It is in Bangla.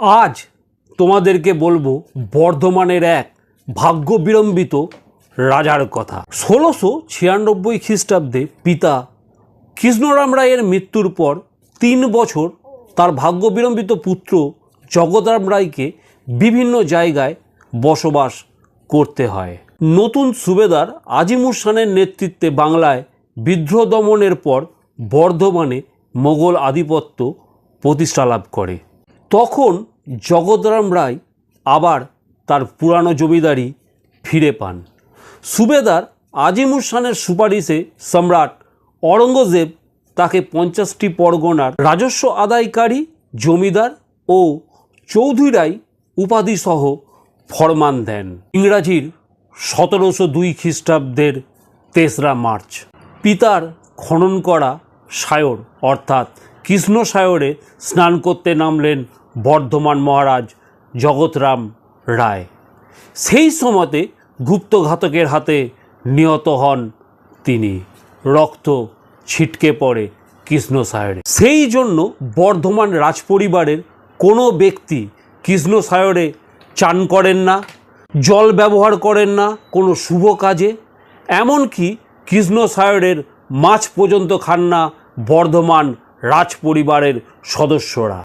আজ তোমাদেরকে বলব বর্ধমানের এক ভাগ্য বিড়ম্বিত রাজার কথা। ষোলোশো ছিয়ানব্বই খ্রিস্টাব্দে পিতা কৃষ্ণরাম রায়ের মৃত্যুর পর তিন বছর তার ভাগ্য বিড়ম্বিত পুত্র জগৎরাম রায়কে বিভিন্ন জায়গায় বসবাস করতে হয়। নতুন সুবেদার আজিমুর খানের নেতৃত্বে বাংলায় বিদ্রোহ দমনের পর বর্ধমানে মোগল আধিপত্য প্রতিষ্ঠা লাভ করে। তখন জগৎরাম রায় আবার তার পুরানো জমিদারি ফিরে পান। সুবেদার আজিমুর খানের সুপারিশে সম্রাট অরঙ্গজেব তাকে পঞ্চাশটি পরগনার রাজস্ব আদায়কারী, জমিদার ও চৌধুরাই উপাধিসহ ফরমান দেন। ইংরাজির সতেরোশো দুই খ্রিস্টাব্দের তেসরা মার্চ। পিতার খনন করা সায়র, অর্থাৎ কৃষ্ণ সায়রে স্নান করতে নামলেন বর্ধমান মহারাজ জগৎরাম রায়। সেই সময়তে গুপ্তঘাতকের হাতে নিহত হন তিনি। রক্ত ছিটকে পড়ে কৃষ্ণ সায়রে সেই জন্য বর্ধমান রাজপরিবারের কোনো ব্যক্তি কৃষ্ণ সায়রে চান করেন না, জল ব্যবহার করেন না কোনো শুভ কাজে। এমনকি কৃষ্ণ সায়রের মাছ পর্যন্ত খান না বর্ধমান রাজপরিবারের সদস্যরা।